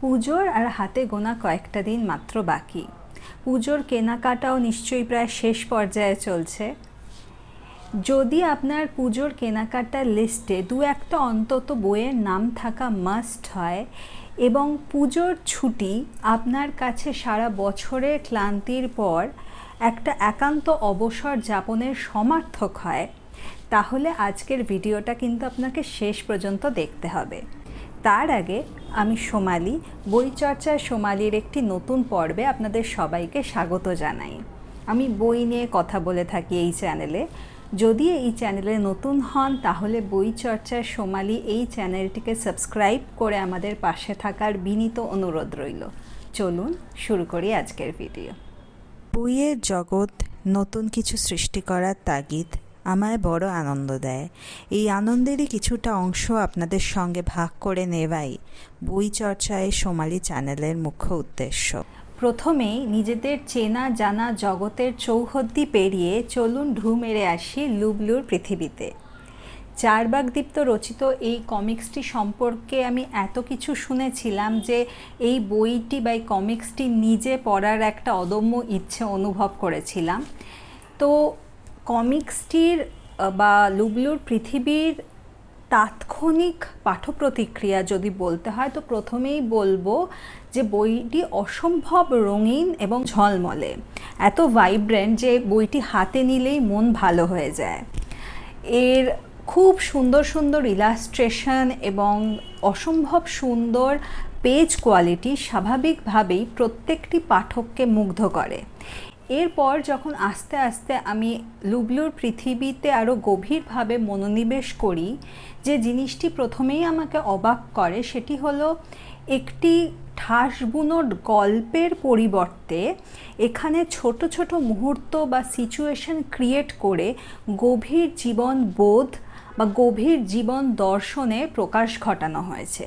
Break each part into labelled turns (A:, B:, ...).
A: পুজোর আর হাতে গোনা কয়েকটা দিন মাত্র বাকি। পুজোর কেনাকাটাও নিশ্চয়ই প্রায় শেষ পর্যায়ে চলছে। যদি আপনার পুজোর কেনাকাটার লিস্টে দু একটা অন্তত বইয়ের নাম থাকা মাস্ট হয় এবং পুজোর ছুটি আপনার কাছে সারা বছরের ক্লান্তির পর একটা একান্ত অবসর যাপনের সমার্থক হয়, তাহলে আজকের ভিডিওটা কিন্তু আপনাকে শেষ পর্যন্ত দেখতে হবে। তার আগে আমি সোমালি বইচর্চার সোমালির একটি নতুন পর্বে আপনাদের সবাইকে স্বাগত জানাই। আমি বই নিয়ে কথা বলে থাকি এই চ্যানেলে। যদি এই চ্যানেলে নতুন হন, তাহলে বই চর্চার সোমালি এই চ্যানেলটিকে সাবস্ক্রাইব করে আমাদের পাশে থাকার বিনীত অনুরোধ রইল। চলুন শুরু করি আজকের ভিডিও।
B: বইয়ের জগৎ নতুন কিছু সৃষ্টি করার তাগিদ আমায় বড় আনন্দ দেয়। এই আনন্দেরই কিছুটা অংশ আপনাদের সঙ্গে ভাগ করে নেওয়াই বই চর্চায় সোমালি চ্যানেলের মুখ্য উদ্দেশ্য।
A: প্রথমেই নিজেদের চেনা জানা জগতের চৌহদ্দি পেরিয়ে চলুন ঢু মেরে আসি লুবলুর পৃথিবীতে। চারবাগদীপ্ত রচিত এই কমিক্সটি সম্পর্কে আমি এত কিছু শুনেছিলাম যে এই বইটি বা এই কমিক্সটি নিজে পড়ার একটা অদম্য ইচ্ছে অনুভব করেছিলাম। তো কমিক্সটির বা লুবলুর পৃথিবীর তাৎক্ষণিক পাঠপ্রতিক্রিয়া যদি বলতে হয়, তো প্রথমেই বলব যে বইটি অসম্ভব রঙিন এবং ঝলমলে। এত ভাইব্রেন্ট যে বইটি হাতে নিলেই মন ভালো হয়ে যায়। এর খুব সুন্দর সুন্দর ইলাস্ট্রেশন এবং অসম্ভব সুন্দর পেজ কোয়ালিটি স্বাভাবিকভাবেই প্রত্যেকটি পাঠককে মুগ্ধ করে। এরপর যখন আস্তে আস্তে আমি লুবলুর পৃথিবীতে আরও গভীরভাবে মনোনিবেশ করি, যে জিনিসটি প্রথমেই আমাকে অবাক করে সেটি হলো একটি ঠাস বুনোট গল্পের পরিবর্তে এখানে ছোট ছোট মুহূর্ত বা সিচুয়েশন ক্রিয়েট করে গভীর জীবন বোধ বা গভীর জীবন দর্শনে প্রকাশ ঘটানো হয়েছে।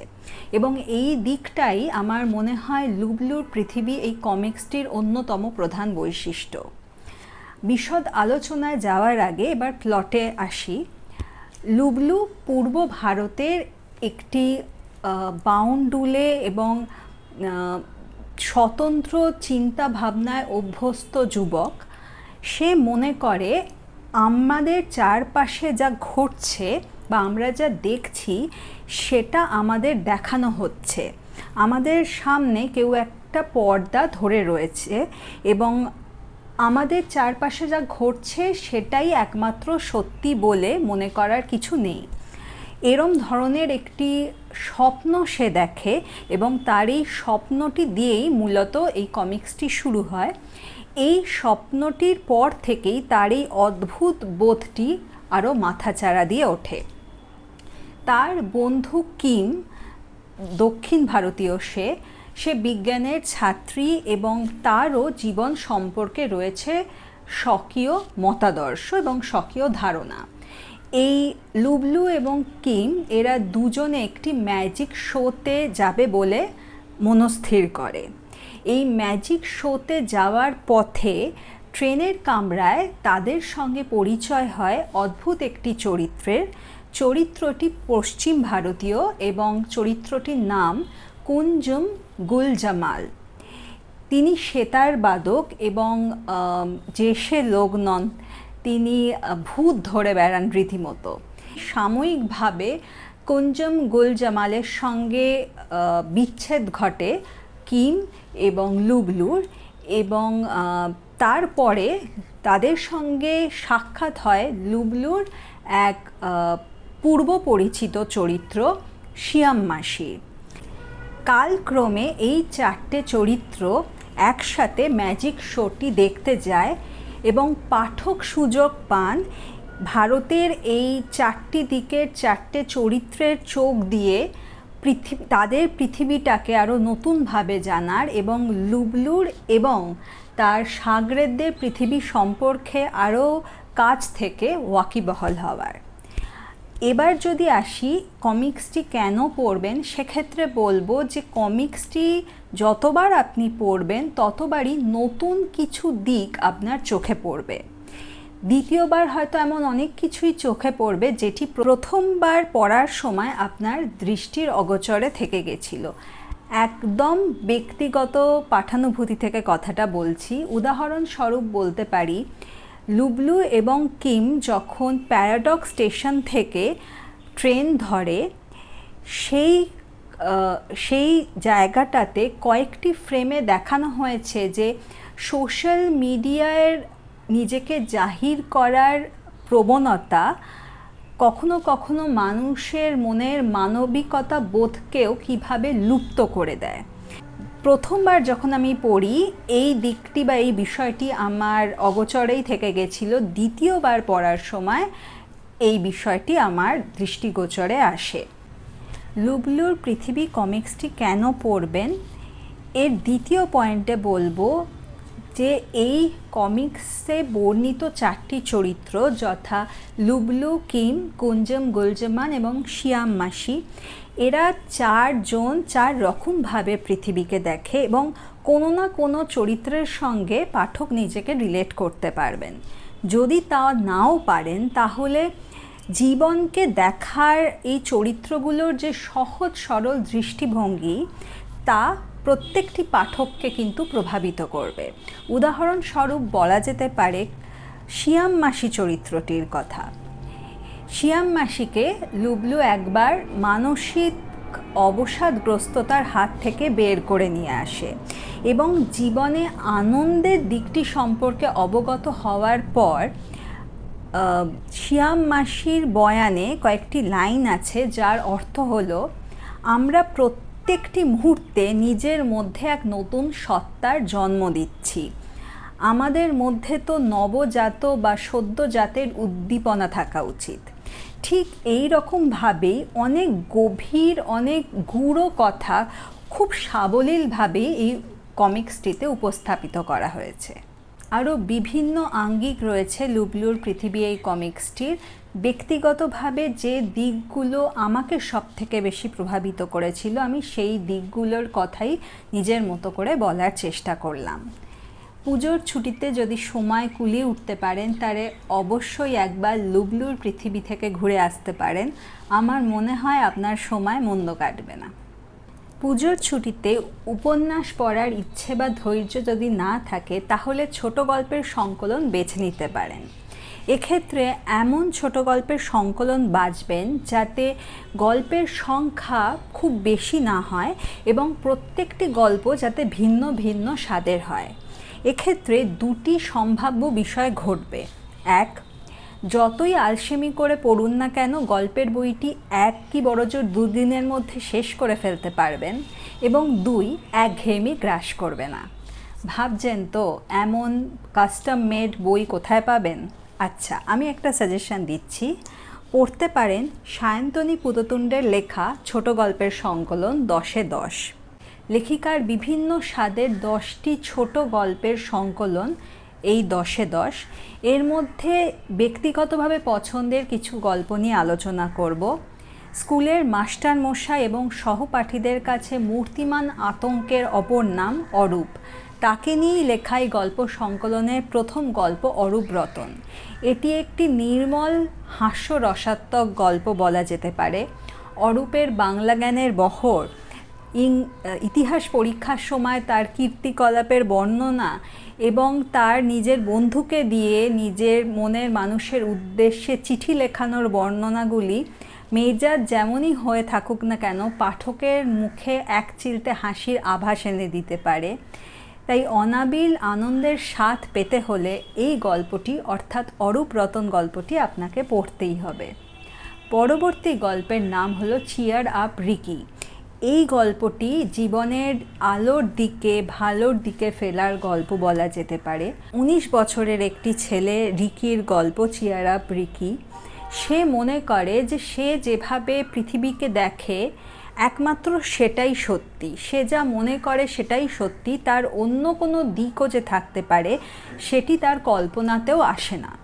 A: এবং এই দিকটাই আমার মনে হয় লুবলুর পৃথিবী এই কমিক্সটির অন্যতম প্রধান বৈশিষ্ট্য। বিশদ আলোচনায় যাওয়ার আগে এবার প্লটে আসি। লুবলু পূর্ব ভারতের একটি বাউন্ডুলে এবং স্বতন্ত্র চিন্তা ভাবনায় অভ্যস্ত যুবক। সে মনে করে আমাদের চারপাশে যা ঘটছে বা আমরা যা দেখছি, সেটা আমাদের দেখানো হচ্ছে। আমাদের সামনে কেউ একটা পর্দা ধরে রয়েছে এবং আমাদের চারপাশে যা ঘটছে, সেটাই একমাত্র সত্যি বলে মনে করার কিছু নেই। এরম ধরনের একটি স্বপ্ন সে দেখে এবং তার এই স্বপ্নটি দিয়েই মূলত এই কমিক্সটি শুরু হয়। এই স্বপ্নটির পর থেকেই তার এই অদ্ভুত বোধটি আরও মাথাচাড়া দিয়ে ওঠে। তার বন্ধু কিম, দক্ষিণ ভারতীয় সে সে বিজ্ঞানের ছাত্রী এবং তারও জীবন সম্পর্কে রয়েছে স্বকীয় মতাদর্শ এবং স্বকীয় ধারণা। এই লুবলু এবং কিম, এরা দুজনে একটি ম্যাজিক শোতে যাবে বলে মনস্থির করে। এই ম্যাজিক শোতে যাওয়ার পথে ট্রেনের কামরায় তাদের সঙ্গে পরিচয় হয় অদ্ভুত একটি চরিত্রের। চরিত্রটি পশ্চিম ভারতীয় এবং চরিত্রটির নাম কুঞ্জুম গুলজামাল। তিনি সেতার বাদক এবং যে সে লোক নন তিনি ভূত ধরে বেড়ান রীতিমতো। সাময়িকভাবে কুঞ্জম গুল জামালের সঙ্গে বিচ্ছেদ ঘটে। কিম এবং লুবলুর এবং তারপরে তাদের সঙ্গে সাক্ষাৎ হয় লুবলুর এক পূর্ব পরিচিত চরিত্র শিয়াম মাসির কালক্রমে এই চারটে চরিত্র একসাথে ম্যাজিক শোটি দেখতে যায় এবং পাঠক সুযোগ পান ভারতের এই চারটি দিকের চারটে চরিত্রের চোখ দিয়ে পৃথিবী তাদের পৃথিবীটাকে আরও নতুনভাবে জানার এবং লুবলুর এবং তার সাগরেদদের পৃথিবী সম্পর্কে আরও কাছ থেকে ওয়াকিবহল হওয়ার। এবার যদি আসি, কমিক্সটি কেন পড়বেন, সেক্ষেত্রে বলব যে কমিক্সটি যতবার আপনি পড়বেন, ততবারই নতুন কিছু দিক আপনার চোখে পড়বে। দ্বিতীয়বার হয়তো এমন অনেক কিছুই চোখে পড়বে যেটি প্রথমবার পড়ার সময় আপনার দৃষ্টির অগোচরে থেকে গেছিল। একদম ব্যক্তিগত পাঠানুভূতি থেকে কথাটা বলছি। উদাহরণস্বরূপ বলতে পারি, লুবলু এবং কিম যখন প্যারাডক স্টেশন থেকে ট্রেন ধরে, সেই সেই জায়গাটাতে কয়েকটি ফ্রেমে দেখানো হয়েছে যে সোশ্যাল মিডিয়ার নিজেকে জাহির করার প্রবণতা কখনো কখনো মানুষের মনের মানবিকতা বোধকেও কীভাবে লুপ্ত করে দেয়। প্রথমবার যখন আমি পড়ি, এই দিকটি বা এই বিষয়টি আমার অগোচরেই থেকে গেছিল। দ্বিতীয়বার পড়ার সময় এই বিষয়টি আমার দৃষ্টিগোচরে আসে। লুবলুর পৃথিবী কমিক্সটি কেন পড়বেন? এর দ্বিতীয় পয়েন্টে বলব যে এই কমিক্সে বর্ণিত চারটি চরিত্র যথা লুবলু, কিম, কুঞ্জম, গুলজমান এবং শিয়াম মাসি, এরা চারজন চার রকমভাবে পৃথিবীকে দেখে এবং কোনো না কোনো চরিত্রের সঙ্গে পাঠক নিজেকে রিলেট করতে পারবেন। যদি তা নাও পারেন, তাহলে জীবনকে দেখার এই চরিত্রগুলোর যে সহজ সরল দৃষ্টিভঙ্গি, তা প্রত্যেকটি পাঠককে কিন্তু প্রভাবিত করবে। উদাহরণস্বরূপ বলা যেতে পারে শিয়াম মাসি চরিত্রটির কথা। শিয়াম মাসিকে লুবলু একবার মানসিক অবসাদগ্রস্ততার হাত থেকে বের করে নিয়ে আসে এবং জীবনে আনন্দের দিকটি সম্পর্কে অবগত হওয়ার পর শিয়াম মাসির বয়ানে কয়েকটি লাইন আছে যার অর্থ হলো, আমরা প্রত্যেকটি মুহূর্তে নিজের মধ্যে এক নতুন সত্তার জন্ম দিচ্ছি। আমাদের মধ্যে তো নবজাত বা সদ্যজাতের উদ্দীপনা থাকা উচিত। ঠিক এই রকমভাবেই অনেক গভীর, অনেক গূঢ় কথা খুব সাবলীলভাবে এই কমিক্সটিতে উপস্থাপিত করা হয়েছে। আরও বিভিন্ন আঙ্গিক রয়েছে লুবলুর পৃথিবী এই কমিক্সটির ব্যক্তিগতভাবে যে দিকগুলো আমাকে সব থেকে বেশি প্রভাবিত করেছিল, আমি সেই দিকগুলোর কথাই নিজের মতো করে বলার চেষ্টা করলাম। পুজোর ছুটিতে যদি সময় কুলিয়ে উঠতে পারেন, তারে অবশ্যই একবার লুবলুর পৃথিবী থেকে ঘুরে আসতে পারেন। আমার মনে হয় আপনার সময় মন্দ কাটবে না। পুজোর ছুটিতে উপন্যাস পড়ার ইচ্ছে বা ধৈর্য যদি না থাকে, তাহলে ছোট গল্পের সংকলন বেছে নিতে পারেন। এক্ষেত্রে এমন ছোট গল্পের সংকলন বাছবেন যাতে গল্পের সংখ্যা খুব বেশি না হয় এবং প্রত্যেকটি গল্প যাতে ভিন্ন ভিন্ন স্বাদের হয়। এক্ষেত্রে দুটি সম্ভাব্য বিষয় ঘটবে। এক, যতই আলসেমি করে পড়ুন না কেন গল্পের বইটি এক কি বড়জোর দুদিনের মধ্যে শেষ করে ফেলতে পারবেন এবং দুই একঘেয়েমি গ্রাস করবে না। ভাবছেন তো, এমন কাস্টম মেড বই কোথায় পাবেন? আচ্ছা আমি একটা সাজেশন দিচ্ছি। পড়তে পারেন সায়ন্তনী পুততুণ্ডের লেখা ছোট গল্পের সংকলন দশে দশ। লেখিকার বিভিন্ন স্বাদের দশটি ছোট গল্পের সংকলন এই দশে দশ। এর মধ্যে ব্যক্তিগতভাবে পছন্দের কিছু গল্প নিয়ে আলোচনা করব। স্কুলের মাস্টার মশাই এবং সহপাঠীদের কাছে মূর্তিমান আতঙ্কের অপর নাম অরূপ। তাকে নিয়েই লেখা এই গল্প সংকলনের প্রথম গল্প অরূপ রতন। এটি একটি নির্মল, হাস্যরসাত্মক গল্প বলা যেতে পারে। অরূপের বাংলা জ্ঞানের বহর, ইং, ইতিহাস পরীক্ষার সময় তার কীর্তিকলাপের বর্ণনা এবং তার নিজের বন্ধুকে দিয়ে নিজের মনের মানুষের উদ্দেশ্যে চিঠি লেখানোর বর্ণনাগুলি মেজাজ যেমনই হয়ে থাকুক না কেন, পাঠকের মুখে এক চিলতে হাসির আভাস এনে দিতে পারে। তাই অনাবিল আনন্দের স্বাদ পেতে হলে এই গল্পটি, অর্থাৎ অরূপ রতন গল্পটি আপনাকে পড়তেই হবে। পরবর্তী গল্পের নাম হলো চিয়ার আপ রিকি এই গল্পটি জীবনের আলোর দিকে, ভালোর দিকে ফেলার গল্প বলা যেতে পারে। উনিশ বছরের একটি ছেলে, রিকির গল্প চিয়ার আপ রিকি সে মনে করে যে সে যেভাবে পৃথিবীকে দেখে, একমাত্র সেটাই সত্যি। সে যা মনে করে সেটাই সত্যি, তার অন্য কোনো দিকও যে থাকতে পারে, সেটি তার কল্পনাতেও আসে না।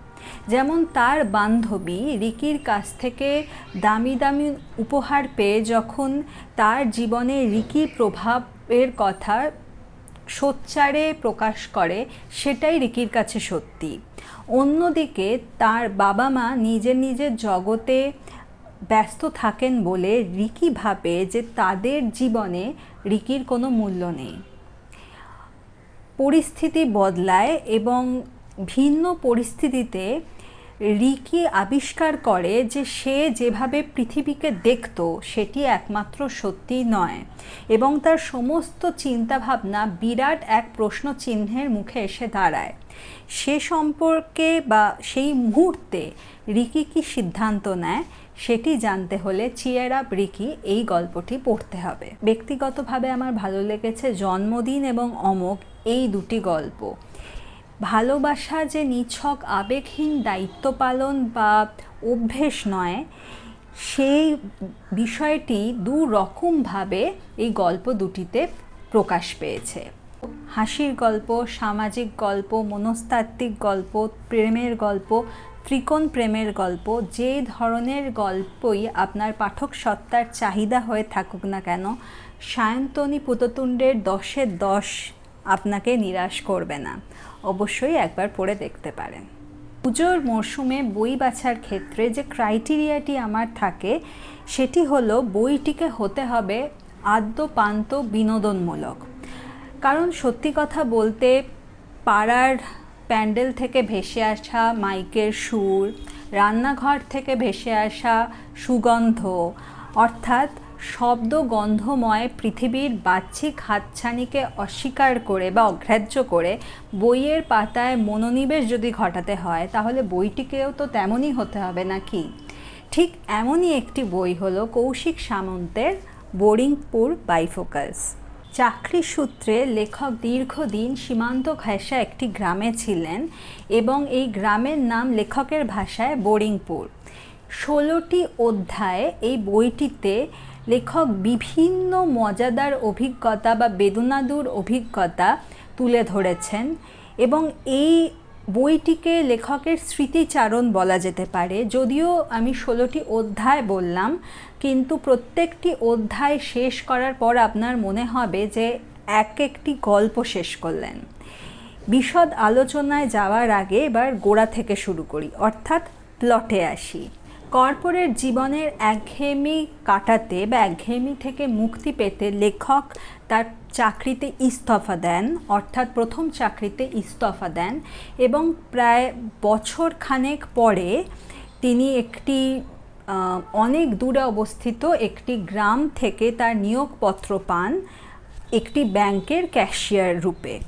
A: যেমন তার বান্ধবী রিকির কাছ থেকে দামি দামি উপহার পেয়ে যখন তার জীবনে রিকির প্রভাবের কথা সোচ্চারে প্রকাশ করে, সেটাই রিকির কাছে সত্যি। অন্যদিকে তার বাবা মা নিজের নিজের জগতে ব্যস্ত থাকেন বলে রিকি ভাবে যে তাদের জীবনে রিকির কোনো মূল্য নেই। পরিস্থিতি বদলায় এবং ভিন্ন পরিস্থিতিতে রিকি আবিষ্কার করে যে সে যেভাবে পৃথিবীকে দেখত, সেটি একমাত্র সত্যি নয়। এবং তার সমস্ত চিন্তাভাবনা বিরাট এক প্রশ্ন চিহ্নের মুখে এসে দাঁড়ায়। সে সম্পর্কে বা সেই মুহূর্তে রিকি কি সিদ্ধান্ত নেয়, সেটি জানতে হলে চিয়ার আপ রিকি এই গল্পটি পড়তে হবে। ব্যক্তিগতভাবে আমার ভালো লেগেছে জন্মদিন এবং অমোক এই দুটি গল্প। ভালোবাসা যে নিছক আবেগহীন দায়িত্ব পালন বা অভ্যেস নয়, সেই বিষয়টি দু রকমভাবে এই গল্প দুটিতে প্রকাশ পেয়েছে। হাসির গল্প, সামাজিক গল্প, মনস্তাত্ত্বিক গল্প, প্রেমের গল্প, ত্রিকোণ প্রেমের গল্প, যে ধরনের গল্পই আপনার পাঠক সত্তার চাহিদা হয়ে থাকুক না কেন, সায়ন্তনী পুততুণ্ডের দশের দশ আপনাকে নিরাশ করবে না। অবশ্যই একবার পড়ে দেখতে পারেন। পুজোর মরশুমে বই বাছার ক্ষেত্রে যে ক্রাইটেরিয়াটি আমার থাকে, সেটি হলো বইটিকে হতে হবে আদ্যপান্ত বিনোদনমূলক। কারণ সত্যি কথা বলতে, পাড়ার প্যান্ডেল থেকে ভেসে আসা মাইকের সুর, রান্নাঘর থেকে ভেসে আসা সুগন্ধ, অর্থাৎ শব্দ গন্ধময় পৃথিবীর বাহ্যিক হাতছানিকে অস্বীকার করে বা অগ্রাহ্য করে বইয়ের পাতায় মনোনিবেশ যদি ঘটাতে হয়, তাহলে বইটিকেও তো তেমনই হতে হবে নাকি? ঠিক এমনই একটি বই হলো কৌশিক সামন্তের বোরিংপুর বাইফোকাস চাকরি সূত্রে লেখক দীর্ঘদিন সীমান্ত ঘেঁষা একটি গ্রামে ছিলেন এবং এই গ্রামের নাম লেখকের ভাষায় বোরিংপুর। ষোলোটি অধ্যায়ে এই বইটিতে লেখক বিভিন্ন মজাদার অভিজ্ঞতা বা বেদনাদুর অভিজ্ঞতা তুলে ধরেছেন এবং এই বইটিকে লেখকের স্মৃতিচারণ বলা যেতে পারে। যদিও আমি ষোলোটি অধ্যায় বললাম, কিন্তু প্রত্যেকটি অধ্যায় শেষ করার পর আপনার মনে হবে যে এক একটি গল্প শেষ করলেন। বিশদ আলোচনায় যাওয়ার আগে এবার গোড়া থেকে শুরু করি, অর্থাৎ প্লটে আসি। কর্পোরেট জীবনের একঘেয়েমি কাটাতে বা একঘেয়েমি থেকে মুক্তি পেতে লেখক তার চাকরিতে ইস্তফা দেন, অর্থাৎ প্রথম চাকরিতে ইস্তফা দেন এবং প্রায় বছর খানেক পরে তিনি একটি অনেক দূরে অবস্থিত একটি গ্রাম থেকে তার নিয়োগপত্র পান একটি ব্যাংকের ক্যাশিয়ার রূপে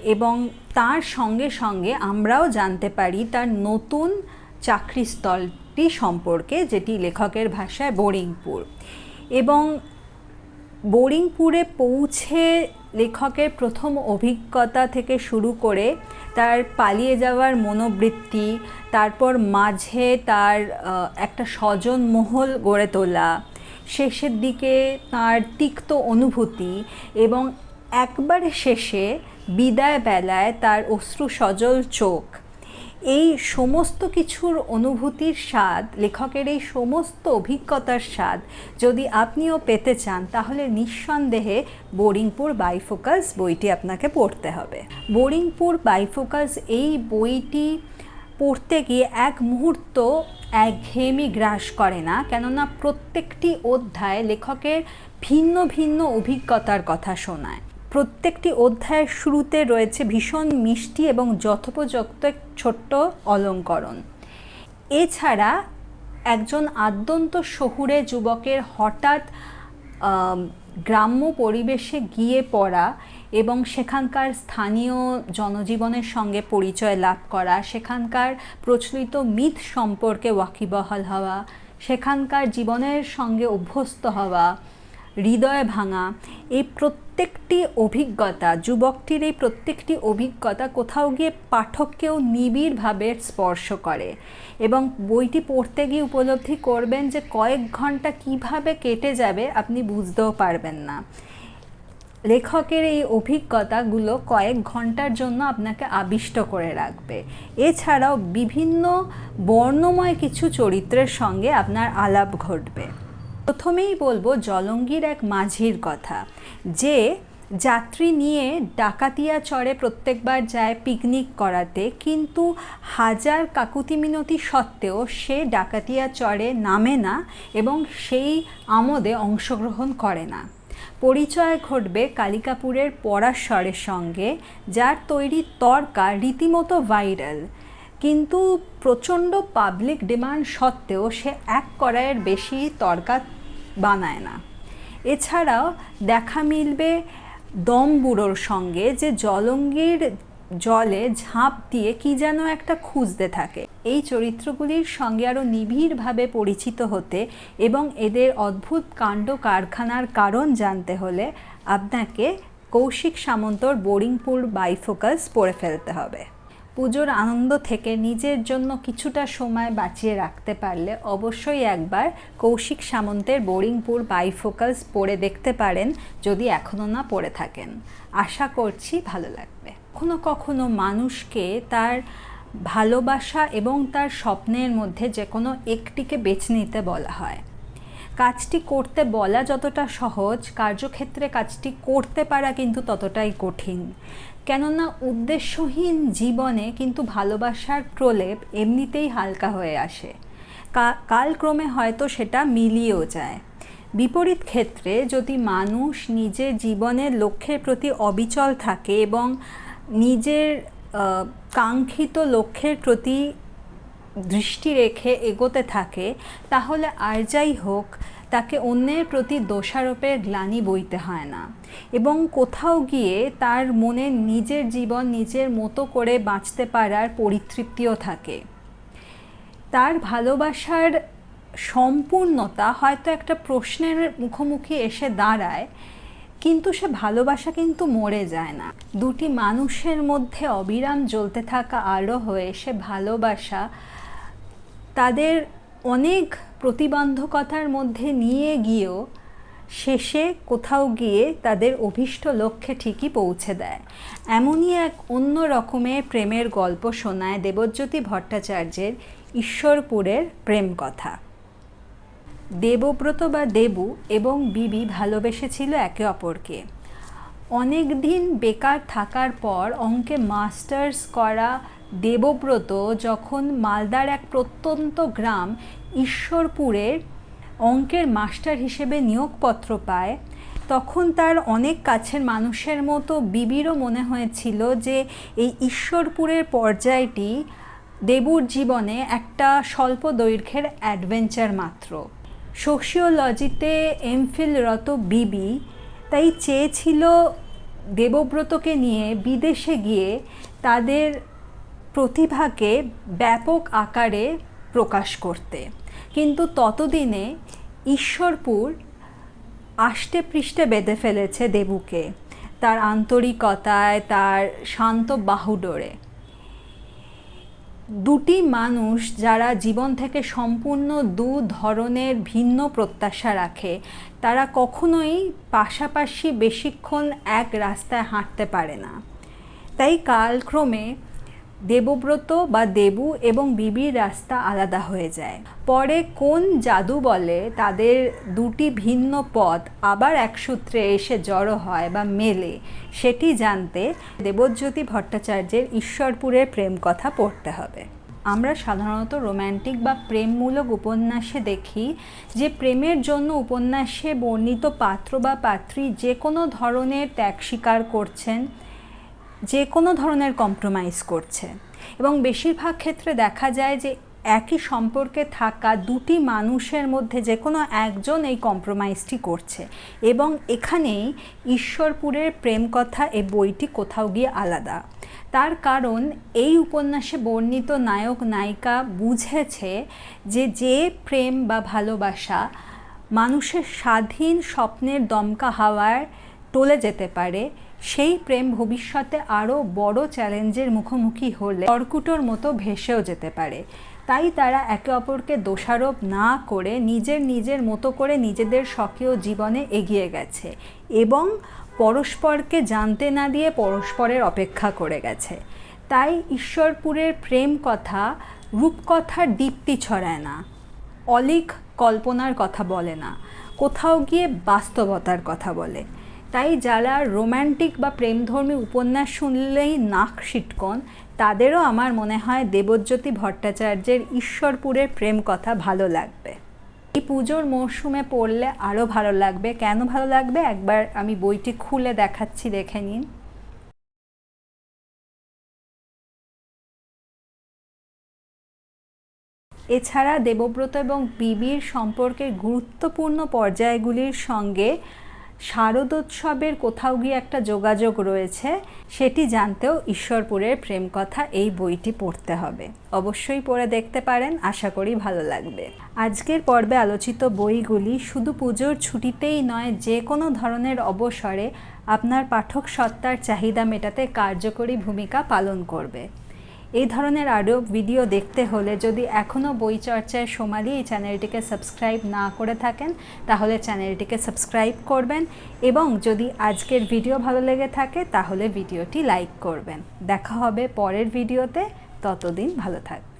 A: এবং তার সঙ্গে সঙ্গে আমরাও জানতে পারি তার নতুন চাকরিস্থলটি সম্পর্কে, যেটি লেখকের ভাষায় বোরিংপুর। এবং বোরিংপুরে পৌঁছে লেখকের প্রথম অভিজ্ঞতা থেকে শুরু করে তার পালিয়ে যাওয়ার মনোবৃত্তি, তারপর মাঝে তার একটা স্বজন মহল গড়ে তোলা, শেষের দিকে তার তিক্ত অনুভূতি এবং একবার শেষে বিদায় বেলায় তার অশ্রু সজল চোখ এই সমস্ত কিছুর অনুভূতির স্বাদ, লেখকের এই সমস্ত অভিজ্ঞতার স্বাদ যদি আপনিও পেতে চান, তাহলে নিঃসন্দেহে বোরিংপুর বাইফোকাস বইটি আপনাকে পড়তে হবে। বোরিংপুর বাইফোকাস এই বইটি পড়তে গিয়ে এক মুহূর্ত একঘেয়েমি গ্রাস করে না, কেননা প্রত্যেকটি অধ্যায় লেখকের ভিন্ন ভিন্ন অভিজ্ঞতার কথা শোনায়। প্রত্যেকটি অধ্যায়ের শুরুতে রয়েছে ভীষণ মিষ্টি এবং যথোপযুক্ত এক ছোট্ট অলঙ্করণ। এছাড়া একজন আদ্যন্ত শহুরে যুবকের হঠাৎ গ্রাম্য পরিবেশে গিয়ে পড়া এবং সেখানকার স্থানীয় জনজীবনের সঙ্গে পরিচয় লাভ করা, সেখানকার প্রচলিত মিথ সম্পর্কে ওয়াকিবহাল হওয়া, সেখানকার জীবনের সঙ্গে অভ্যস্ত হওয়া, হৃদয় ভাঙা, এই প্রত্যেকটি অভিজ্ঞতা, যুবকটির এই প্রত্যেকটি অভিজ্ঞতা কোথাও গিয়ে পাঠককেও নিবিড়ভাবে স্পর্শ করে এবং বইটি পড়তে গিয়ে উপলব্ধি করবেন যে কয়েক ঘণ্টা কীভাবে কেটে যাবে আপনি বুঝতেও পারবেন না। লেখকের এই অভিজ্ঞতাগুলো কয়েক ঘণ্টার জন্য আপনাকে আবিষ্ট করে রাখবে। এছাড়াও বিভিন্ন বর্ণময় কিছু চরিত্রের সঙ্গে আপনার আলাপ ঘটবে। প্রথমেই বলব জলঙ্গির এক মাঝির কথা। যে যাত্রী নিয়ে ডাকাতিয়া চড়ে প্রত্যেকবার যায় পিকনিক করাতে, কিন্তু হাজার কাকুতি মিনতি সত্ত্বেও সে ডাকাতিয়া চড়ে নামে না এবং সেই আমোদে অংশগ্রহণ করে না। পরিচয় ঘটবে কালিকাপুরের পরাশরের সঙ্গে, যার তৈরি তর্কা রীতিমতো ভাইরাল কিন্তু প্রচণ্ড পাবলিক ডিমান্ড সত্ত্বেও সে এক কড়াইয়ের বেশি তর্কা বানায় না। এছাড়াও দেখা মিলবে দম বুড়োর সঙ্গে যে জলঙ্গির জলে ঝাঁপ দিয়ে কি যেন একটা খুঁজতে থাকে। এই চরিত্রগুলির সঙ্গে আরও নিবিড়ভাবে পরিচিত হতে এবং এদের অদ্ভুত কাণ্ড কারখানার কারণ জানতে হলে আপনাকে কৌশিক সামন্তর বোরিংপুর বাইফোকাস পড়ে ফেলতে হবে। পুজোর আনন্দ থেকে নিজের জন্য কিছুটা সময় বাঁচিয়ে রাখতে পারলে অবশ্যই একবার কৌশিক সামন্তের বোরিংপুর বাইফোকাস পড়ে দেখতে পারেন যদি এখনও না পড়ে থাকেন। আশা করছি ভালো লাগবে। কখনো কখনো মানুষকে তার ভালোবাসা এবং তার স্বপ্নের মধ্যে যে কোনো একটিকে বেছে নিতে বলা হয়। কাজটি করতে বলা যতটা সহজ, কার্যক্ষেত্রে কাজটি করতে পারা কিন্তু ততটাই কঠিন। কেননা উদ্দেশ্যহীন জীবনে কিন্তু ভালোবাসার প্রলেপ এমনিতেই হালকা হয়ে আসে। কালক্রমে হয়তো সেটা মিলিয়েও যায়। বিপরীত ক্ষেত্রে যদি মানুষ নিজের জীবনের লক্ষ্যের প্রতি অবিচল থাকে এবং নিজের কাঙ্ক্ষিত লক্ষ্যের প্রতি দৃষ্টি রেখে এগোতে থাকে, তাহলে আর যাই হোক তাকে অন্যের প্রতি দোষারোপের গ্লানি বইতে হয় না। এবং কোথাও গিয়ে তার মনে নিজের জীবন নিজের মতো করে বাঁচতে পারার পরিতৃপ্তিও থাকে। তার ভালোবাসার সম্পূর্ণতা হয়তো একটা প্রশ্নের মুখোমুখি এসে দাঁড়ায়, কিন্তু সে ভালোবাসা কিন্তু মরে যায় না। দুটি মানুষের মধ্যে অবিরাম জ্বলতে থাকা আলো হয়ে সে ভালোবাসা তাদের অনেক প্রতিবন্ধকতার মধ্যে নিয়ে গিয়েও শেষে কোথাও গিয়ে তাদের অভীষ্ট লক্ষ্যে ঠিকই পৌঁছে দেয়। এমনই এক অন্য রকমের প্রেমের গল্প শোনায় দেবজ্যোতি ভট্টাচার্যের ঈশ্বরপুরের প্রেম কথা দেবব্রত বা দেবু এবং বিবি ভালোবেসেছিল একে অপরকে। অনেক দিন বেকার থাকার পর অঙ্কে মাস্টার্স করা দেবব্রত যখন মালদার এক প্রত্যন্ত গ্রাম ঈশ্বরপুরের অঙ্কের মাস্টার হিসেবে নিয়োগপত্র পায়, তখন তার অনেক কাছের মানুষের মতো বিবিরও মনে হয়েছিল যে এই ঈশ্বরপুরের পর্যায়টি দেবুর জীবনে একটা স্বল্প দৈর্ঘ্যের অ্যাডভেঞ্চার মাত্র। সোশিওলজিতে এমফিলরত বিবি, তাই চেয়েছিল দেবব্রতকে নিয়ে বিদেশে গিয়ে তাদের প্রতিভাকে ব্যাপক আকারে প্রকাশ করতে। কিন্তু ততদিনে ঈশ্বরপুর আষ্টে পৃষ্ঠে বেঁধে ফেলেছে দেবুকে। তার আন্তরিকতায়, তার শান্ত বাহুডোরে। দুটি মানুষ যারা জীবন থেকে সম্পূর্ণ দু ধরনের ভিন্ন প্রত্যাশা রাখে, তারা কখনোই পাশাপাশি বেশিক্ষণ এক রাস্তায় হাঁটতে পারে না। তাই কালক্রমে দেবব্রত বা দেবু এবং বিবির রাস্তা আলাদা হয়ে যায়। পরে কোন জাদু বলে তাদের দুটি ভিন্ন পথ আবার এক সূত্রে এসে জড়ো হয় বা মেলে, সেটি জানতে দেবজ্যোতি ভট্টাচার্যের ঈশ্বরপুরের প্রেম কথা পড়তে হবে। আমরা সাধারণত রোম্যান্টিক বা প্রেমমূলক উপন্যাসে দেখি যে প্রেমের জন্য উপন্যাসে বর্ণিত পাত্র বা পাত্রী যে কোনো ধরনের ত্যাগ স্বীকার করছেন যে কোনো ধরনের কম্প্রোমাইজ করছে। এবং বেশিরভাগ ক্ষেত্রে দেখা যায় যে একই সম্পর্কে থাকা দুটি মানুষের মধ্যে যে কোনো একজন এই কম্প্রোমাইজটি করছে। এবং এখানেই ঈশ্বরপুরের প্রেম কথা এই বইটি কোথাও গিয়ে আলাদা। তার কারণ এই উপন্যাসে বর্ণিত নায়ক, নায়িকা বুঝেছে যে যে প্রেম বা ভালোবাসা মানুষের স্বাধীন স্বপ্নের দমকা হাওয়ায় টলে যেতে পারে সেই প্রেম ভবিষ্যতে আরও বড় চ্যালেঞ্জের মুখোমুখি হলে কর্কুটোর মতো ভেসেও যেতে পারে। তাই তারা একে অপরকে দোষারোপ না করে নিজের নিজের মতো করে নিজেদের স্বকীয় জীবনে এগিয়ে গেছে এবং পরস্পরকে জানতে না দিয়ে পরস্পরের অপেক্ষা করে গেছে। তাই ঈশ্বরপুরের প্রেম কথা রূপকথার দীপ্তি ছড়ায় না। অলিক কল্পনার কথা বলে না, কোথাও গিয়ে বাস্তবতার কথা বলে। তাই যারা রোম্যান্টিক বা প্রেমধর্মী উপন্যাস শুনলেই নাক সিটকন, তাদেরও আমার মনে হয় দেবজ্যোতি ভট্টাচার্যের ঈশ্বরপুরের প্রেম কথা ভালো লাগবে। এই পুজোর মরশুমে পড়লে আরও ভালো লাগবে। কেন ভালো লাগবে? একবার আমি বইটি খুলে দেখাচ্ছি, দেখে নিন। এছাড়া দেবব্রত এবং বিবির সম্পর্কের গুরুত্বপূর্ণ পর্যায়গুলির সঙ্গে শারদোৎসবের কোথাও গিয়ে একটা যোগাযোগ রয়েছে, সেটি জানতেও ঈশ্বরপুরের প্রেম কথা এই বইটি পড়তে হবে। অবশ্যই পড়ে দেখতে পারেন, আশা করি ভালো লাগবে। আজকের পর্বে আলোচিত বইগুলি শুধু পুজোর ছুটিতেই নয়, যে কোনো ধরনের অবসরে আপনার পাঠক সত্তার চাহিদা মেটাতে কার্যকরী ভূমিকা পালন করবে। এই ধরনের আরও ভিডিও দেখতে হলে যদি এখনও বইচর্চায় সোমালি এই চ্যানেলটিকে সাবস্ক্রাইব না করে থাকেন, তাহলে চ্যানেলটিকে সাবস্ক্রাইব করবেন এবং যদি আজকের ভিডিও ভালো লেগে থাকে, তাহলে ভিডিওটি লাইক করবেন। দেখা হবে পরের ভিডিওতে। ততদিন ভালো থাকবেন